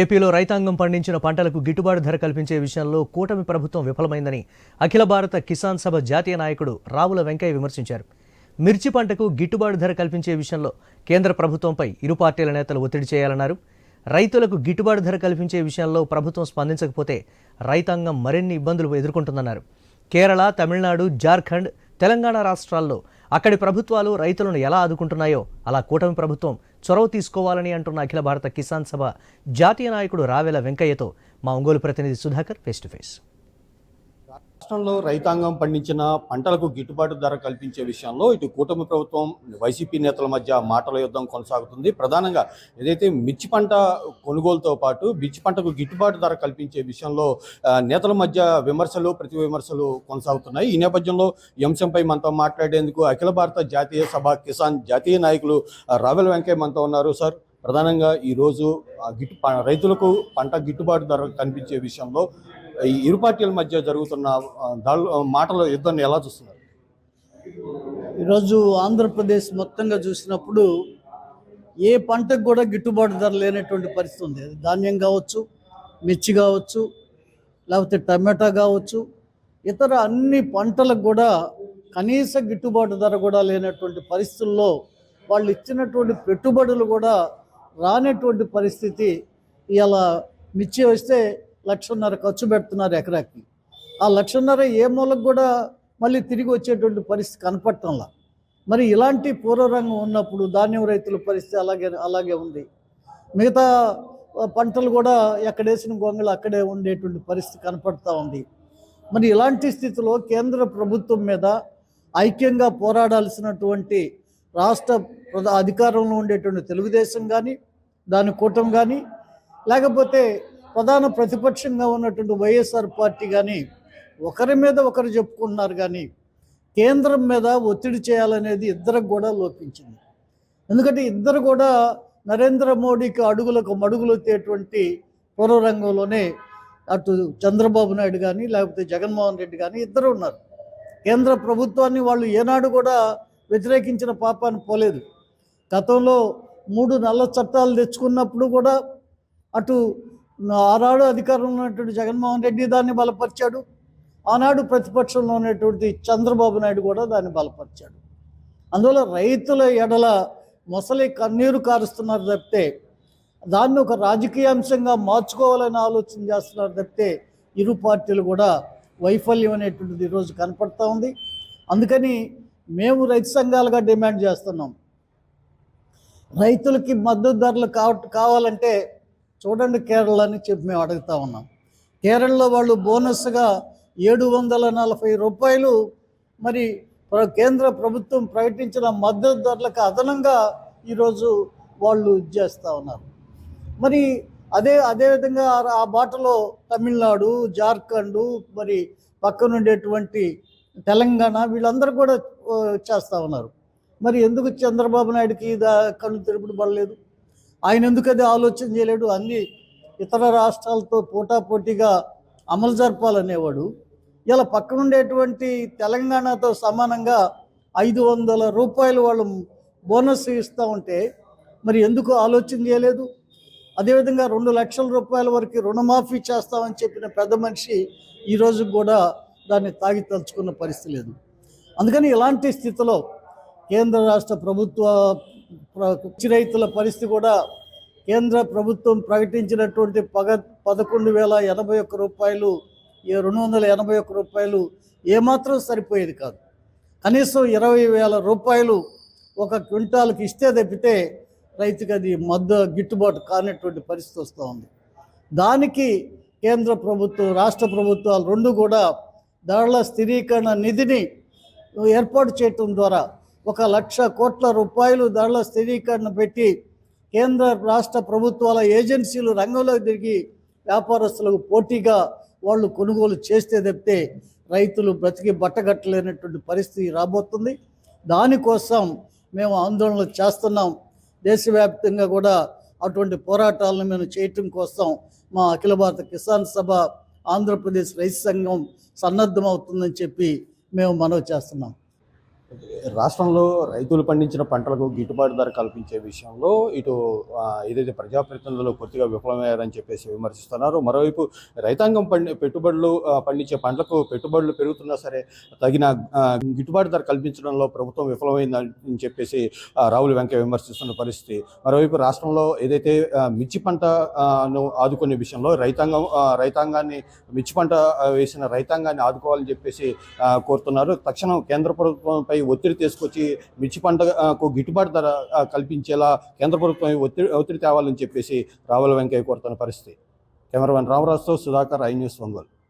ఏపీలో రైతాంగం పండించిన పంటలకు గిట్టుబాటు ధర కల్పించే విషయంలో కూటమి ప్రభుత్వం విఫలమైందని అఖిల భారత కిసాన్ సభ జాతీయ నాయకుడు రావుల వెంకయ్య విమర్శించారు. మిర్చి పంటకు గిట్టుబాటు ధర కల్పించే విషయంలో కేంద్ర ప్రభుత్వంపై ఇరు పార్టీల నేతలు ఒత్తిడి చేయాలన్నారు. రైతులకు గిట్టుబాటు ధర కల్పించే విషయంలో ప్రభుత్వం స్పందించకపోతే రైతాంగం మరిన్ని ఇబ్బందులు ఎదుర్కొంటుందన్నారు. కేరళ తమిళనాడు జార్ఖండ్ తెలంగాణ రాష్ట్రాల్లో అక్కడి ప్రభుత్వాలు రైతులను ఎలా ఆదుకుంటున్నాయో అలా కూటమి ప్రభుత్వం చొరవ తీసుకోవాలని అంటున్న అఖిల భారత కిసాన్ సభ జాతీయ నాయకుడు రావెల వెంకయ్యతో మా ఒంగోలు ప్రతినిధి సుధాకర్ ఫేస్ టు ఫేస్ రాష్ట్రంలో రైతాంగం పండించిన పంటలకు గిట్టుబాటు ధర కల్పించే విషయంలో ఇటు కూటమి ప్రభుత్వం వైసీపీ నేతల మధ్య మాటల యుద్ధం కొనసాగుతుంది. ప్రధానంగా ఏదైతే మిర్చి పంట కొనుగోలుతో పాటు మిర్చి పంటకు గిట్టుబాటు ధర కల్పించే విషయంలో నేతల మధ్య విమర్శలు ప్రతి విమర్శలు కొనసాగుతున్నాయి. ఈ నేపథ్యంలో ఈ అంశంపై మనతో మాట్లాడేందుకు అఖిల భారత జాతీయ సభ కిసాన్ జాతీయ నాయకులు రావెల వెంకయ్య మనతో ఉన్నారు. సార్ ప్రధానంగా ఈరోజు గిట్టు రైతులకు పంట గిట్టుబాటు ధర కనిపించే విషయంలో ఇరు పార్టీల మధ్య జరుగుతున్న ఆ, మాటల యుద్ధాన్ని ఎలా చూస్తున్నారు? ఈరోజు ఆంధ్రప్రదేశ్ మొత్తంగా చూసినప్పుడు ఏ పంటకు కూడా గిట్టుబాటు ధర లేనటువంటి పరిస్థితి ఉంది. అది ధాన్యం కావచ్చు మిర్చి కావచ్చు లేకపోతే టమాటా కావచ్చు ఇతర అన్ని పంటలకు కూడా కనీస గిట్టుబాటు ధర కూడా లేనటువంటి పరిస్థితుల్లో వాళ్ళు ఇచ్చినటువంటి పెట్టుబడులు కూడా రానటువంటి పరిస్థితి ఇలా మిర్చి వస్తే లక్షన్నర ఖర్చు పెడుతున్నారు ఎకరాకి. ఆ లక్షన్నర ఏ మూలకు కూడా మళ్ళీ తిరిగి వచ్చేటువంటి పరిస్థితి కనపడటంలా. మరి ఇలాంటి పూర్వరంగం ఉన్నప్పుడు ధాన్యం రైతుల పరిస్థితి అలాగే అలాగే ఉంది. మిగతా పంటలు కూడా ఎక్కడేసిన గొంగలు అక్కడే ఉండేటువంటి పరిస్థితి కనపడుతూ ఉంది. మరి ఇలాంటి స్థితిలో కేంద్ర ప్రభుత్వం మీద ఐక్యంగా పోరాడాల్సినటువంటి రాష్ట్ర ప్రధా అధికారంలో ఉండేటువంటి తెలుగుదేశం కానీ దాని కూటమి కానీ లేకపోతే ప్రధాన ప్రతిపక్షంగా ఉన్నటువంటి వైఎస్ఆర్ పార్టీ కానీ ఒకరి మీద ఒకరు చెప్పుకుంటున్నారు కానీ కేంద్రం మీద ఒత్తిడి చేయాలనేది ఇద్దరికి కూడా లోపించింది. ఎందుకంటే ఇద్దరు కూడా నరేంద్ర మోడీకి అడుగులకు మడుగులొత్తేటువంటి పూర్వరంగంలోనే అటు చంద్రబాబు నాయుడు కానీ లేకపోతే జగన్మోహన్ రెడ్డి కానీ ఇద్దరు ఉన్నారు. కేంద్ర ప్రభుత్వాన్ని వాళ్ళు ఏనాడు కూడా వ్యతిరేకించిన పాపాన్ని పోలేదు. గతంలో మూడు నల్ల చట్టాలు తెచ్చుకున్నప్పుడు కూడా అటు ఆనాడు అధికారంలో ఉన్నటువంటి జగన్మోహన్ రెడ్డి దాన్ని బలపరిచాడు. ఆనాడు ప్రతిపక్షంలో ఉన్నటువంటి చంద్రబాబు నాయుడు కూడా దాన్ని బలపరిచాడు. అందువల్ల రైతుల ఎడల మొసలి కన్నీరు కారుస్తున్నారు తప్పితే దాన్ని ఒక రాజకీయ అంశంగా మార్చుకోవాలని ఆలోచన చేస్తున్నారు తప్పితే ఇరు పార్టీలు కూడా వైఫల్యం అనేటువంటిది ఈరోజు కనపడుతూ ఉంది. అందుకని మేము రైతు సంఘాలుగా డిమాండ్ చేస్తున్నాం. రైతులకి మద్దతు ధరలు కావాలంటే చూడండి కేరళ అని చెప్పి మేము అడుగుతా ఉన్నాం. కేరళలో వాళ్ళు బోనస్గా ఏడు వందల నలభై రూపాయలు మరి ప్ర- కేంద్ర ప్రభుత్వం ప్రకటించిన మద్దతు ధరలకు అదనంగా ఈరోజు వాళ్ళు ఇది చేస్తూ ఉన్నారు. మరి అదే అదేవిధంగా ఆ- బాటలో తమిళనాడు జార్ఖండ్ మరి పక్కనుండేటువంటి తెలంగాణ వీళ్ళందరూ కూడా చేస్తూ ఉన్నారు. మరి ఎందుకు చంద్రబాబు నాయుడుకి కళ్ళు తిరుపుడు పడలేదు? ఆయన ఎందుకది ఆలోచన చేయలేడు? అన్ని ఇతర రాష్ట్రాలతో పోటాపోటీగా అమలు జరపాలనేవాడు. ఇలా పక్కనుండేటువంటి తెలంగాణతో సమానంగా ఐదు వందల రూపాయలు వాళ్ళు బోనస్ ఇస్తూ ఉంటే మరి ఎందుకు ఆలోచన చేయలేదు? అదేవిధంగా రెండు లక్షల రూపాయల వరకు రుణమాఫీ చేస్తామని చెప్పిన పెద్ద మనిషి ఈరోజు కూడా దాన్ని తాగి తలుచుకున్న పరిస్థితి లేదు. అందుకని ఇలాంటి స్థితిలో కేంద్ర రాష్ట్ర ప్రభుత్వ ప్ర- రైతుల పరిస్థితి కూడా కేంద్ర ప్రభుత్వం ప్రకటించినటువంటి పగ పదకొండు వేల ఎనభై ఒక్క రూపాయలు ఏ రెండు వందల ఎనభై ఒక్క రూపాయలు ఏమాత్రం సరిపోయేది కాదు. కనీసం ఇరవై వేల రూపాయలు ఒక క్వింటాల్కి ఇస్తే తప్పితే రైతుకి అది మద్ద గిట్టుబాటు కానటువంటి పరిస్థితి వస్తూ ఉంది. దానికి కేంద్ర ప్రభుత్వం రాష్ట్ర ప్రభుత్వాలు రెండు కూడా ధరల స్థిరీకరణ నిధిని ఏర్పాటు చేయటం ద్వారా ఒక లక్ష కోట్ల రూపాయలు ధరల స్థిరీకరణ పెట్టి కేంద్ర రాష్ట్ర ప్రభుత్వాల ఏజెన్సీలు రంగంలోకి తిరిగి వ్యాపారస్తులకు పోటీగా వాళ్ళు కొనుగోలు చేస్తే తప్పితే రైతులు బ్రతికి బట్టగట్టలేనటువంటి పరిస్థితి రాబోతుంది. దానికోసం మేము ఆందోళనలు చేస్తున్నాం. దేశవ్యాప్తంగా కూడా అటువంటి పోరాటాలను మేము చేయటం కోసం మా అఖిల భారత కిసాన్ సభ ఆంధ్రప్రదేశ్ రైతు సంఘం సన్నద్ధమవుతుందని చెప్పి మేము మనవి చేస్తున్నాం. రాష్ట్రంలో రైతులు పండించిన పంటలకు గిట్టుబాటు ధర కల్పించే విషయంలో ఇటు ఏదైతే ప్రజాప్రతినిధులు కొద్దిగా విఫలమయ్యారని చెప్పేసి విమర్శిస్తున్నారు. మరోవైపు రైతాంగం పండి పెట్టుబడులు పండించే పంటలకు పెట్టుబడులు పెరుగుతున్నా సరే తగిన గిట్టుబాటు ధర కల్పించడంలో ప్రభుత్వం విఫలమైందని చెప్పేసి రావుల వెంకయ్య విమర్శిస్తున్న పరిస్థితి. మరోవైపు రాష్ట్రంలో ఏదైతే మిర్చి పంటను ఆదుకునే విషయంలో రైతాంగం రైతాంగాన్ని మిర్చి పంట వేసిన రైతాంగాన్ని ఆదుకోవాలని చెప్పేసి కోరుతున్నారు. తక్షణం కేంద్ర ప్రభుత్వంపై ఒత్తిడి తీసుకొచ్చి మిర్చి పంటకు గిట్టుబాటు ధర కల్పించేలా కేంద్ర ప్రభుత్వం ఒత్తిడి ఒత్తిడి తేవాలని చెప్పేసి రావుల వెంకయ్య కోరుతున్న పరిస్థితి. కెమెరామెన్ రామరాజుతో సుధాకర్ ఐ న్యూస్ ఒంగోలు.